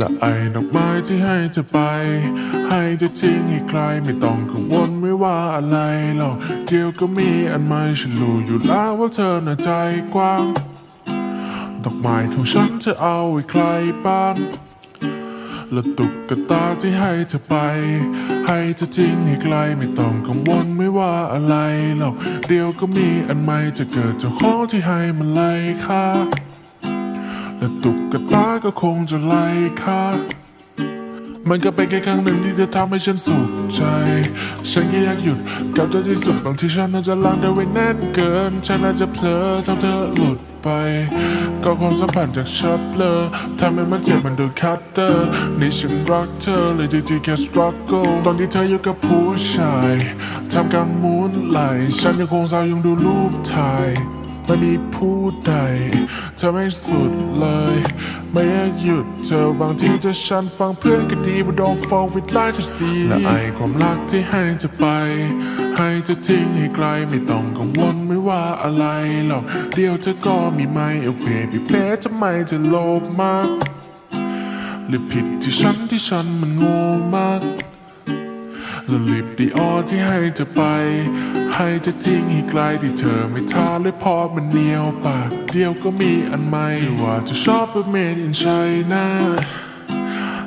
และไอ้ดอกไม้ที่ให้เธอไป ให้เธอทิ้งให้ใครไม่ต้องกังวลไม่ว่าอะไรหรอกเดี๋ยวก็มีอันใหม่ฉันรู้อยู่แล้วว่าเธอน่ะใจกว้าง ดอกไม้ของฉันเธอเอาไว้ใครบ้างและตุ๊กตาที่ให้เธอไป ให้เธอทิ้งให้ไกลไม่ต้องกังวลไม่ว่าอะไรหรอกเดี๋ยวก็มีอันใหม่จะเกิดเจ้าของที่ให้มันไล่ค่า และตุ๊กตาก็คงจะไล่ค่ามันก็เป็นแค่ครั้งหนึ่งที่จะทำให้ฉันสุขใจ ฉันแค่อยากหยุดกับเธอที่สุดบางทีฉันอาจจะลังเธอไว้แน่นเกิน ฉันอาจจะเผลอทำเธอหลุดไป ก็ความสัมพันธ์จากชัดเลยทำให้มันเจ็บมันดนคัตเตอร์นี่ฉันรักเธอเลยจริงๆแค่ struggle ตอนที่เธออยู่กับผู้ชายทำการหมุนไหลฉันยังคงเศร้ายังดูรูปถ่าย ไม่มีผู้ใดเธอไม่สุดเลย ไม่อยากหยุดเธอบางทีจะฉันฟังเพื่อนก็ดี but don't fall with light to see และไอความรักที่ให้เธอไป ให้เธอทิ้งให้ไกลไม่ต้องกังวลไม่ว่าอะไรหรอก เดียวเธอก็มีไม่โอเคพี่เพทำไมเธอโลภมาก หรือผิดที่ฉันที่ฉันมันโง่มากและลิปดีออที่ให้เธอไป ให้เธอทิ้งให้ไกลที่เธอไม่ทาเลยพอมันเหนียวปาก เดียวก็มีอันใหม่ว่าจะชอบเป็นเมดอินไชน่า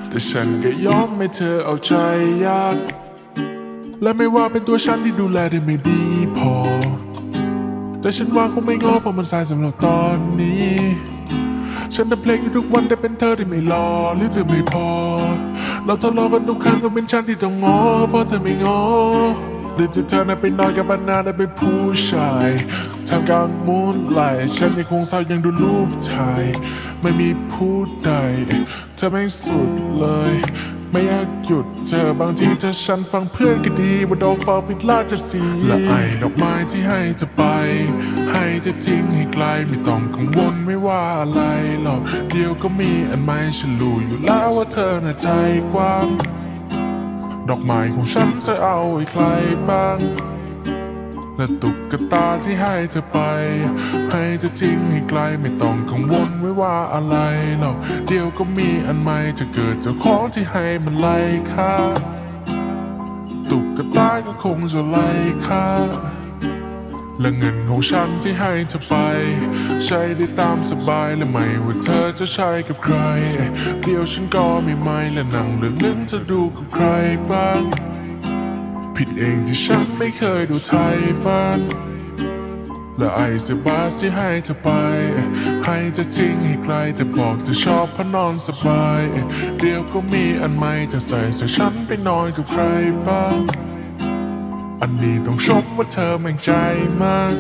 แต่ฉันก็ยอมให้เธอเอาใจยาก และไม่ว่าเป็นตัวฉันที่ดูแลได้ไม่ดีพอ แต่ฉันว่าคงไม่ง้อเพราะมันสายสำหรับตอนนี้ ฉันทำเพลงอยู่ทุกวันแต่เป็นเธอที่ไม่รอหรือเธอไม่พอ เราทะเลาะกันทุกครั้งก็เป็นฉันที่ต้องง้อเพราะเธอไม่ง้อ หรือจะเธอน่ะไปนอนกับมันนาได้เป็นผู้ชายทำกลางมูนไหลฉันยังคงเศร้ายังดูรูปถ่าย ไม่มีผู้ใดเธอไม่สุดเลย ไม่อยากหยุดเธอบางทีถ้าฉันฟังเพื่อนก็ดีว่าโดนฟ้าฟิตลาจะสีและไอดอกไม้ที่ให้เธอไป ให้เธอทิ้งให้ไกลไม่ต้องกังวลไม่ว่าอะไรหรอกเดี๋ยวก็มีอันใหม่ฉันรู้อยู่แล้วว่าเธอน่ะใจกว้าง ดอกไม้ของฉันจะเอาให้ใครบ้าง และตุ๊กตาที่ให้เธอไป ให้เธอทิ้งให้ไกลไม่ต้องกังวลไม่ว่าอะไรหรอกเดี๋ยวก็มีอันใหม่จะเกิดเจ้าของที่ให้มันไล่ค่าตุ๊กตาก็คงจะไล่ค่า และเงินของฉันที่ให้เธอไป ใช้ได้ตามสบายและไม่ว่าเธอจะใช้กับใคร เดี๋ยวฉันก็ไมีไม่และนั่งเรื่องนึงจะดูกับใครบ้าง ผิดเองที่ฉันไม่เคยดูไทยบ้านและไอเซบาสที่ให้เธอไป ให้เธอทิ้งให้ไกลแต่บอกเธอชอบพนอนสบาย เดี๋ยวก็มีอันใหม่จะใส่ใส่ฉันไปนอนกับใครบ้าง อันนี้ต้องชมว่าเธอแม่งใจมาก